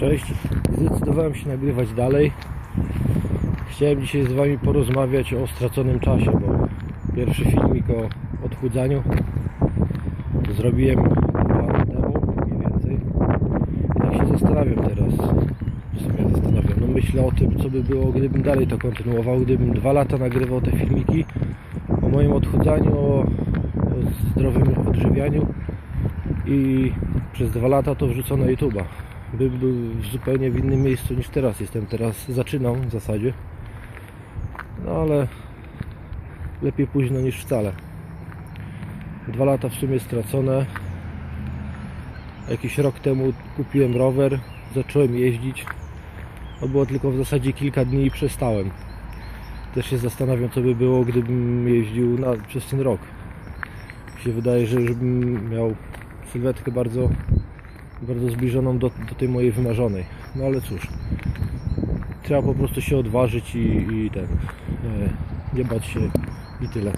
cześć. Zdecydowałem się nagrywać dalej. Chciałem dzisiaj z Wami porozmawiać o straconym czasie, bo pierwszy filmik o odchudzaniu zrobiłem dwa lata temu, mniej więcej. I tak się zastanawiam teraz. W sumie zastanawiam. No myślę o tym, co by było, gdybym dalej to kontynuował, gdybym dwa lata nagrywał te filmiki o moim odchudzaniu, o, o zdrowym odżywianiu i przez dwa lata to wrzucę na YouTube'a. Bym był zupełnie w innym miejscu niż teraz jestem. Teraz zaczynam w zasadzie. No ale lepiej późno niż wcale. Dwa lata w sumie stracone. Jakiś rok temu kupiłem rower, zacząłem jeździć. To było tylko w zasadzie kilka dni i przestałem. Też się zastanawiam, co by było, gdybym jeździł na, przez ten rok. Mi się wydaje, że już bym miał sylwetkę bardzo, bardzo zbliżoną do, do tej mojej wymarzonej. No ale cóż, trzeba po prostu się odważyć i, i ten, e, nie bać się i tyle.